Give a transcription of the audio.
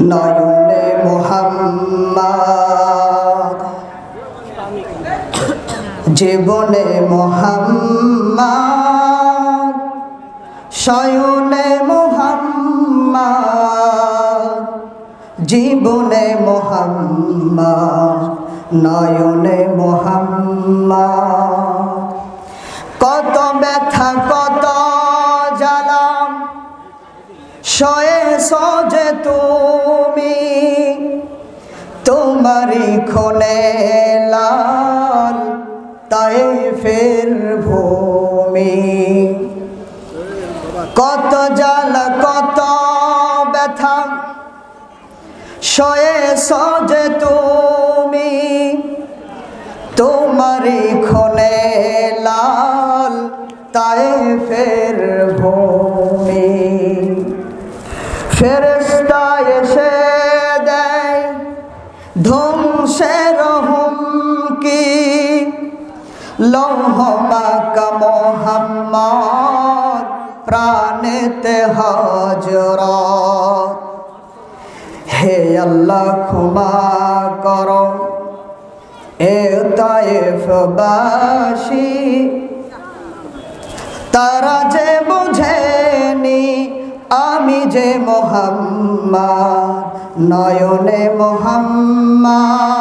নয়নে মোহাম্মদ। জীবনে মোহাম্মদ, শয়নে মোহাম্মদ। জীবনে মোহাম্মদ, নয়নে মোহাম্মদ। কত ব্যথা, কত জ্বালা, শয়ে সজে তোমারি খনে লাল, তাই ফের ভূমি। কত জাল, কত ব্যথা শয়ে সজে তুমি। তোমারি খনে লাল, তাই ফের ভূমি। ফেরেস্তা এসে ধ্বংসের হুমকি লৌহ পাকা মোহাম্মদ, প্রাণেতে হজরত হে আল্লাহ, ক্ষমা করো। এ তায়েফবাসী, তারা যে আমি যে মোহাম্মা নয়নে মোহাম্মদ।